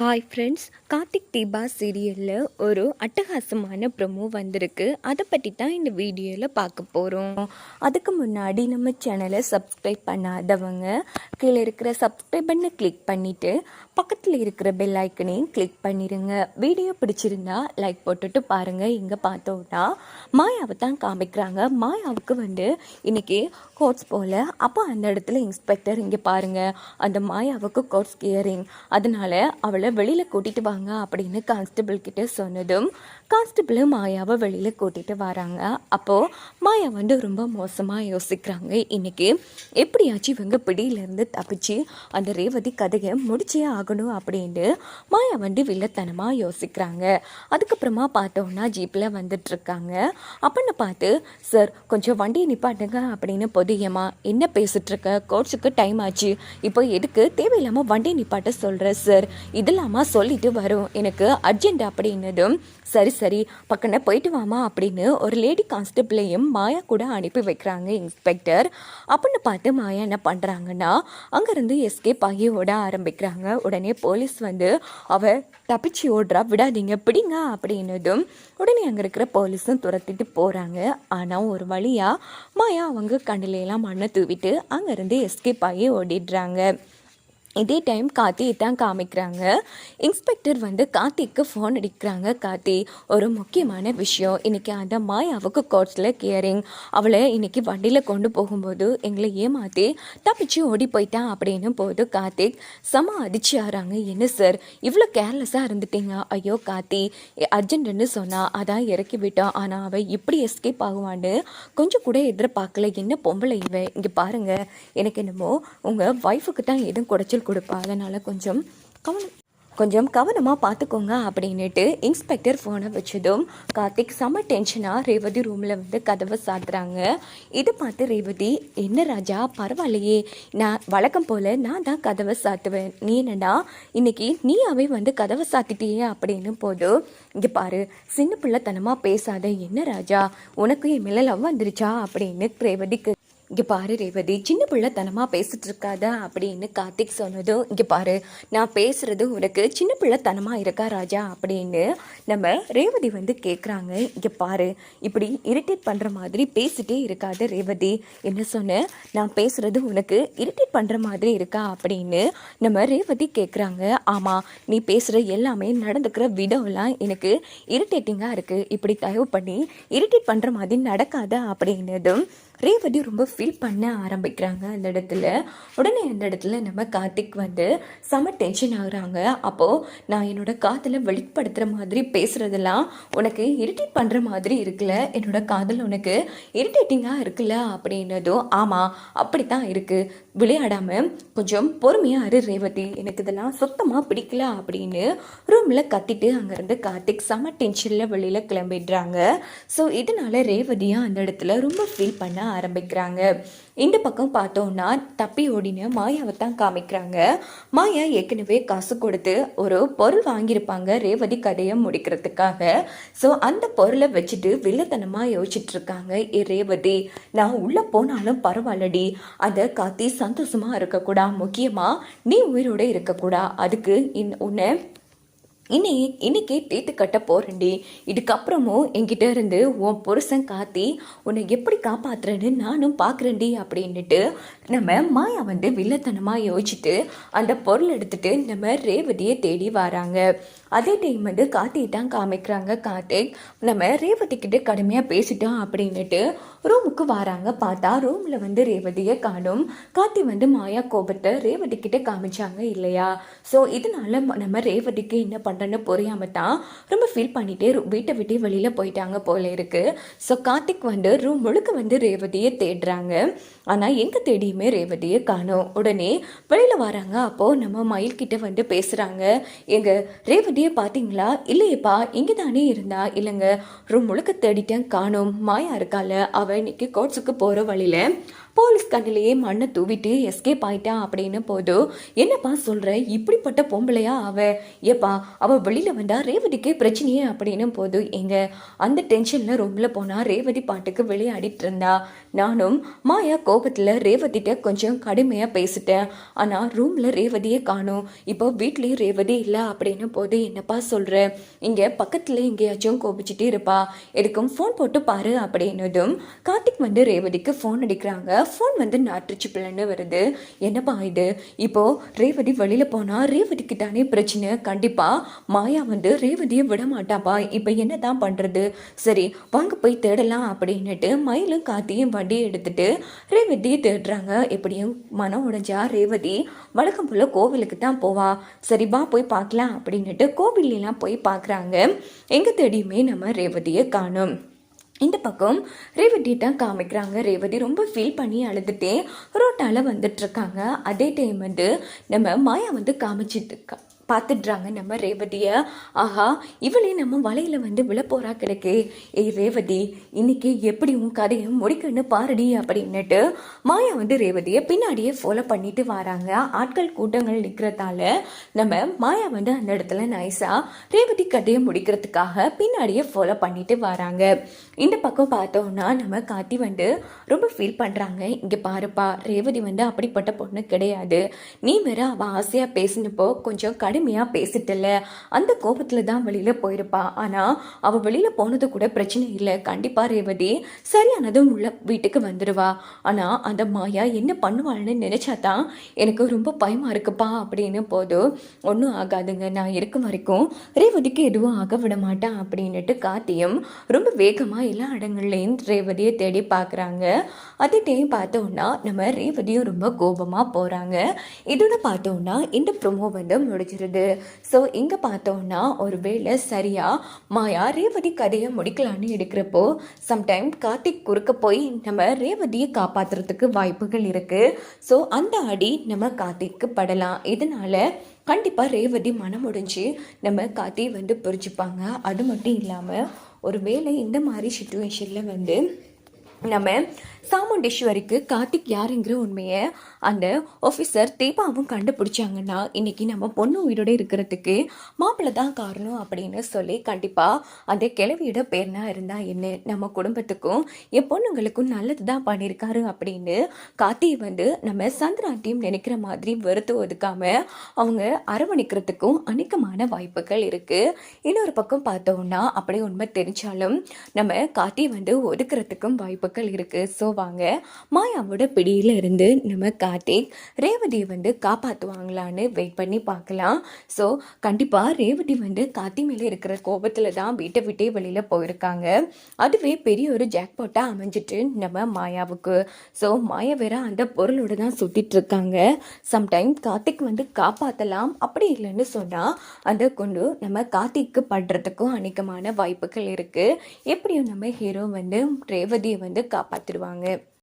Hi friends Karthik Deepa சீரியலில் ஒரு அட்டகாசமான ப்ரொமோ வந்திருக்கு. அதை பற்றி தான் இந்த வீடியோவில் பார்க்க போகிறோம் அதுக்கு முன்னாடி நம்ம சேனலை சப்ஸ்கிரைப் பண்ணாதவங்க கீழே இருக்கிற சப்ஸ்கிரைப் பண்ணை கிளிக் பண்ணிவிட்டு பக்கத்தில் இருக்கிற பெல் ஐக்கனையும் கிளிக் பண்ணிடுங்க வீடியோ பிடிச்சிருந்தா லைக் போட்டுட்டு பாருங்கள் இங்கே பார்த்தோன்னா மாயாவை தான் காமிக்கிறாங்க. மாயாவுக்கு வந்து இன்றைக்கி கோட்ஸ் போல் அப்போ அந்த இடத்துல இன்ஸ்பெக்டர் இங்கே பாருங்கள் அந்த மாயாவுக்கு கோட்ஸ் கியரிங் அதனால அவளை வெளியில் கூட்டிகிட்டு வாங்க அப்படின்னு கான்ஸ்டபிள் கிட்ட சொன்னதும் கான்ஸ்டபிள் மாயாவை வெளியில் கூட்டிகிட்டு வராங்க. அப்போது மாயா வந்து ரொம்ப மோசமாக யோசிக்கிறாங்க. இன்றைக்கி எப்படியாச்சும் இவங்க பிடியிலேருந்து தப்பிச்சு அந்த ரேவதி கதையை முடிச்சே ஆகணும் அப்படின்ட்டு மாயா வந்து வில்லத்தனமாக யோசிக்கிறாங்க. அதுக்கப்புறமா பார்த்தோன்னா ஜீப்பில் வந்துட்டுருக்காங்க அப்படின்னு பார்த்து சார் கொஞ்சம் வண்டியை நிப்பாட்டுங்க அப்படின்னு பொதியம்மா என்ன பேசிகிட்ருக்க கோர்ஸுக்கு டைம் ஆச்சு. இப்போ எதுக்கு? தேவையில்லாமல் வண்டி நிப்பாட்ட சொல்கிற சார். இதில் இல்லாமல் சொல்லிட்டு வரும். எனக்கு அர்ஜென்ட் அப்படின்னதும் சரி சரி பக்கன போயிட்டு வாமா அப்படின்னு ஒரு லேடி கான்ஸ்டபிளையும் மாயா கூட அனுப்பி வைக்கிறாங்க இன்ஸ்பெக்டர் அப்படின்னு பார்த்து மாயா என்ன பண்ணுறாங்கன்னா அங்கேருந்து எஸ்கேப் ஆகி ஓட ஆரம்பிக்கிறாங்க. உடனே போலீஸ் வந்து அவ தப்பிச்சு ஓடுறா விடாதீங்க பிடிங்க அப்படின்னதும் உடனே அங்கே இருக்கிற போலீஸும் துரத்திட்டு போகிறாங்க ஆனால் ஒரு வழியாக மாயா அவங்க கண்ணிலையெல்லாம் மண்ணை தூவிட்டு அங்கேருந்து எஸ்கேப் ஆகி ஓடிடுறாங்க. இதே டைம் கார்த்தியை தான் காமிக்கிறாங்க. இன்ஸ்பெக்டர் வந்து கார்த்திக்கு ஃபோன் அடிக்கிறாங்க. கார்த்தி ஒரு முக்கியமான விஷயம். இன்னைக்கு அந்த மாயாவுக்கு கோர்ட்ஸில் கியரிங் அவளை இன்னைக்கு வண்டியில் கொண்டு போகும்போது எங்களை ஏமாற்றி தப்பிச்சு ஓடி போயிட்டான் அப்படின்னு போது கார்த்திக் செம அதிர்ச்சி ஆறாங்க என்ன சார் இவ்வளோ கேர்லெஸ்ஸாக இருந்துட்டீங்க. ஐயோ கார்த்தி அர்ஜென்ட்னு சொன்னால் அதான் இறக்கி விட்டான். ஆனால் அவள் இப்படி எஸ்கேப் ஆகுவான்னு கொஞ்சம் கூட எதிர்பார்க்கல. என்ன பொம்பளை இவன்? இங்கே பாருங்கள் எனக்கு என்னமோ உங்கள் ஒய்ஃபுக்கு தான் எதுவும் குடைச்சல் கொடுப்பா. அதனால் கொஞ்சம் கவனம் கொஞ்சம் கவனமாக பார்த்துக்கோங்க அப்படின்னுட்டு இன்ஸ்பெக்டர் ஃபோனை வச்சதும் கார்த்திக் செம்ம டென்ஷனாக ரேவதி ரூமில் வந்து கதவை சாத்துறாங்க. இதை பார்த்து ரேவதி என்ன ராஜா பரவாயில்லையே. நான் வழக்கம் போல் நான் தான் கதவை சாத்துவேன். நீ என்னடா இன்னைக்கு நீயாவே வந்து கதவை சாத்திட்டியே? அப்படின்னு போது இங்கே பாரு சின்ன பிள்ளைத்தனமாக பேசாத. என்ன ராஜா உனக்கு என் மேலே லவ் வந்துருச்சா? அப்படின்னு ரேவதிக்கு இங்கே பாரு ரேவதி சின்ன பிள்ளைத்தனமாக பேசிட்டு இருக்காதா அப்படின்னு கார்த்திக் சொன்னதும் இங்கே பாரு நான் பேசுறது உனக்கு சின்ன பிள்ளைத்தனமாக இருக்கா ராஜா அப்படின்னு நம்ம ரேவதி வந்து கேட்குறாங்க இங்கே பாரு இப்படி இரிட்டேட் பண்ணுற மாதிரி பேசிட்டே இருக்காத ரேவதி. என்ன சொன்ன? நான் பேசுறது உனக்கு இரிட்டேட் பண்ணுற மாதிரி இருக்கா அப்படின்னு நம்ம ரேவதி கேட்குறாங்க ஆமாம் நீ பேசுகிற எல்லாமே நடந்துக்கிற விடம்லாம் எனக்கு இரிட்டேட்டிங்காக இருக்குது இப்படி தயவு பண்ணி இரிட்டேட் பண்ணுற மாதிரி நடக்காத அப்படின்னதும் ரேவதி ரொம்ப ஃபீல் பண்ண ஆரம்பிக்கிறாங்க அந்த இடத்துல. உடனே அந்த இடத்துல நம்ம கார்த்திக் வந்து செம டென்ஷன் ஆகுறாங்க. அப்போது நான் என்னோட காதலை வெளிப்படுத்துகிற மாதிரி பேசுகிறதெல்லாம் உனக்கு இரிட்டேட் பண்ணுற மாதிரி இருக்குல்ல? என்னோட காதல் உனக்கு இரிட்டேட்டிங்காக இருக்குல்ல? அப்படின்னதும் ஆமாம் அப்படி தான் இருக்குது விளையாடாமல் கொஞ்சம் பொறுமையாக இரு ரேவதி. எனக்கு இதெல்லாம் சுத்தமாக பிடிக்கல. அப்படின்னு ரூமில் கத்திட்டு அங்கேருந்து கார்த்திக் செம டென்ஷனில் வெளியில் கிளம்பிடுறாங்க. ஸோ இதனால ரேவதியாக அந்த இடத்துல ரொம்ப ஃபீல் பண்ண ஆரம்பிக்கிறாங்க. இந்த பக்கம் பார்த்தோன்னா தப்பி ஓடின மாயாவை தான் காமிக்கிறாங்க. மாயா ஏற்கனவே காசு கொடுத்து ஒரு பொருள் வாங்கியிருப்பாங்க ரேவதி கதையை முடிக்கிறதுக்காக. ஸோ அந்த பொருளை வச்சுட்டு வில்லத்தனமாக யோசிச்சுட்டு இருக்காங்க ஏ ரேவதி. நான் உள்ளே போனாலும் பரவாயில்லடி. அதை காத்தி சந்தோஷமாக இருக்கக்கூடா. முக்கியமாக நீ உயிரோட இருக்கக்கூடா. அதுக்கு இன் உன்னை இன்னி இன்னைக்கு தீட்டு கட்ட போறேன்டி. இதுக்கப்புறமும் என்கிட்ட இருந்து உன் புருஷன் காத்தி உன்னை எப்படி காப்பாத்துறேன்னு நானும் பார்க்குறேன்டி அப்படின்னுட்டு நம்ம மாயா வந்து வில்லத்தனமாக யோசிச்சுட்டு அந்த பொருள் எடுத்துட்டு நம்ம ரேவதியை தேடி வராங்க. அதே டைம் வந்து கார்த்தி தான் காமிக்கிறாங்க. கார்த்திக் நம்ம ரேவதி கிட்ட கடுமையாக பேசிட்டோம் அப்படின்னுட்டு ரூமுக்கு வராங்க. பார்த்தா ரூமில் வந்து ரேவதியை காணும். கார்த்தி வந்து மாயா கோபத்தை ரேவதி கிட்ட காமிச்சாங்க இல்லையா? ஸோ இதனால நம்ம ரேவதிக்கு என்ன பண்ணுறேன்னு புரியாம தான் ரொம்ப ஃபீல் பண்ணிட்டே வீட்டை விட்டு வெளியில் போயிட்டாங்க போல இருக்கு. ஸோ கார்த்திக் வந்து ரூம் முழுக்க வந்து ரேவதியை தேடுறாங்க. ஆனால் எங்கே தேடியுமே ரேவதியை காணோம். உடனே வெளியில் வராங்க. அப்போது நம்ம மயில் கிட்ட வந்து பேசுகிறாங்க எங்க ரேவதியை பார்த்தீங்களா இல்லையேப்பா இங்கே தானே இருந்தா? இல்லைங்க ரூம் முழுக்க தேடிட்டேன் காணும். மாயா இருக்கால அவ இன்னைக்கு கோட்ஸுக்கு போகிற வழியில். போலீஸ் கண்ணிலேயே மண்ணை தூவிட்டு எஸ்கேப் ஆயிட்டா அப்படின்னு போதும் என்னப்பா சொல்ற? இப்படிப்பட்ட பொம்பளையா அவ? ஏப்பா அவ வெளியில வந்தா ரேவதிக்கே பிரச்சனையே அப்படின்னு போது எங்க? அந்த டென்ஷன்ல ரூம்ல போனா ரேவதி பாட்டுக்கு விளையாடிட்டு இருந்தா. நானும் மாயா கோபத்துல ரேவதிட்ட கொஞ்சம் கடுமையா பேசிட்டேன். ஆனா ரூம்ல ரேவதியே காணும். இப்போ வீட்லயும் ரேவதி இல்ல அப்படின்னு போது என்னப்பா சொல்ற? இங்க பக்கத்துல எங்கேயாச்சும் கோபிச்சுட்டே இருப்பா. எதுக்கும் ஃபோன் போட்டு பாரு அப்படின்னதும் கார்த்திக் வந்து ரேவதிக்கு ஃபோன் அடிக்கிறாங்க. ஃபோன் வந்து நாட்டுச்சு பிள்ளைன்னு வருது. என்னப்பா இது? இப்போது ரேவதி வழியில் போனால் ரேவதிக்கு தானே பிரச்சனை. கண்டிப்பாக மாயா வந்து ரேவதியை விட மாட்டாப்பா இப்போ என்னதான் பண்ணுறது சரி வாங்க போய் தேடலாம் அப்படின்னுட்டு மயிலும் காத்தியும் வண்டியை எடுத்துட்டு ரேவதியை தேடுறாங்க. எப்படியும் மனம் உடைஞ்சா ரேவதி வழக்கம் போல் கோவிலுக்கு தான் போவா. சரி வா போய் பார்க்கலாம் அப்படின்னுட்டு கோவிலெலாம் போய் பார்க்குறாங்க. எங்கே தேடியுமே நம்ம ரேவதியை காணும். இந்த பக்கம் ரேவதி தான் காமிக்கிறாங்க. ரேவதி ரொம்ப ஃபீல் பண்ணி அழுதுகிட்டே ரோட்டால வந்துட்டுருக்காங்க அதே டைம் வந்து நம்ம மாயா வந்து காமிச்சிட்டு இருக்கா பார்த்துடுறாங்க நம்ம ரேவதியை. ஆஹா இவளே நம்ம வலையில் வந்து விழப்போறா கிழக்கு. ஏய் ரேவதி இன்னைக்கு எப்படி உன் கதையை முடிக்கணும்னு பாருடி அப்படின்னுட்டு மாயா வந்து ரேவதியை பின்னாடியே ஃபாலோ பண்ணிட்டு வராங்க. ஆட்கள் கூட்டங்கள் நிற்கிறதால நம்ம மாயா வந்து அந்த இடத்துல நைஸாக ரேவதி கதையை முடிக்கிறதுக்காக பின்னாடியே ஃபாலோ பண்ணிட்டு வராங்க. இந்த பக்கம் பார்த்தோம்னா நம்ம காத்தி வந்து ரொம்ப ஃபீல் பண்ணுறாங்க இங்கே பாருப்பா ரேவதி வந்து அப்படிப்பட்ட பொண்ணு கிடையாது. நீ வேற அவள் ஆசையாக பேசினப்போ கொஞ்சம் கடை கடுமையாக பேசிட்டல. அந்த கோபத்தில் தான் வெளியில் போயிருப்பா. ஆனால் அவள் வெளியில் போனது கூட பிரச்சனை இல்லை. கண்டிப்பாக ரேவதி சரியானதும் உள்ள வீட்டுக்கு வந்துடுவா ஆனால் அந்த மாயா என்ன பண்ணுவாள்னு நினச்சா தான் எனக்கு ரொம்ப பயமாக இருக்குப்பா அப்படின்னு போதும் ஒன்றும் ஆகாதுங்க. நான் இருக்கும் வரைக்கும் ரேவதிக்கு எதுவும் ஆக விட மாட்டேன் அப்படின்னுட்டு காத்தியும் ரொம்ப வேகமாக எல்லா இடங்கள்லையும் ரேவதியை தேடி பார்க்குறாங்க அதே டைம் பார்த்தோம்னா நம்ம ரேவதியும் ரொம்ப கோபமாக போகிறாங்க இதோட பார்த்தோம்னா இந்த ப்ரொமோ வந்து முடிஞ்சிருது ஸோ இங்கே பார்த்தோம்னா ஒரு வேளை சரியாக மாயா ரேவதி கதையை முடிக்கலான்னு எடுக்கிறப்போ சம்டைம் கார்த்திக் குறுக்க போய் நம்ம ரேவதியை காப்பாற்றுறதுக்கு வாய்ப்புகள் இருக்குது ஸோ அந்த அடி நம்ம கார்த்திக்கு படலாம். இதனால் கண்டிப்பாக ரேவதி மனம் முடிஞ்சு நம்ம காத்தி வந்து புரிஞ்சுப்பாங்க. அது மட்டும் இல்லாமல் ஒரு வேளை இந்த மாதிரி சுச்சுவேஷனில் வந்து நம்ம சாமுண்டேஸ்வரிக்கு கார்த்திக் யாருங்கிற உண்மையை அந்த ஆஃபீஸர் தீபாவும் கண்டுபிடிச்சாங்கன்னா இன்னைக்கு நம்ம பொண்ணு உயிரோட இருக்கிறதுக்கு மாப்பிள்ளை தான் காரணம் அப்படின்னு சொல்லி கண்டிப்பாக அந்த கிழவியோட பேர்னா இருந்தால் என்ன? நம்ம குடும்பத்துக்கும் என் பொண்ணுங்களுக்கும் நல்லது தான் பண்ணியிருக்காரு அப்படின்னு கார்த்தி வந்து நம்ம சந்திராட்டியும் நினைக்கிற மாதிரி வெறுத்து ஒதுக்காம அவங்க அரவணைக்கிறதுக்கும் அநேகமான வாய்ப்புகள் இருக்குது இன்னொரு பக்கம் பார்த்தோம்னா அப்படியே உண்மை தெரிஞ்சாலும் நம்ம கார்த்தி வந்து ஒதுக்கிறதுக்கும் வாய்ப்புகள் இருக்குது ஸோ போவாங்க. மாயாவோட பிடியில் இருந்து நம்ம கார்த்திக் ரேவதியை வந்து காப்பாற்றுவாங்களான்னு வெயிட் பண்ணி பார்க்கலாம். ஸோ கண்டிப்பாக ரேவதி வந்து கார்த்தி மேலே இருக்கிற கோபத்தில் தான் வீட்டை விட்டே வெளியில் போயிருக்காங்க. அதுவே பெரிய ஒரு ஜாக்பாட்டாக அமைஞ்சிட்டு நம்ம மாயாவுக்கு. ஸோ மாயா வேற அந்த பொருளோட தான் சுத்திட்டு இருக்காங்க. சம்டைம் கார்த்திக் வந்து காப்பாற்றலாம் அப்படி இல்லைன்னு சொன்னால் அதை கொண்டு நம்ம கார்த்திக்கு படுறதுக்கும் அநேகமான வாய்ப்புகள் இருக்குது எப்படியும் நம்ம ஹீரோ வந்து ரேவதியை வந்து காப்பாற்றிடுவாங்க 상립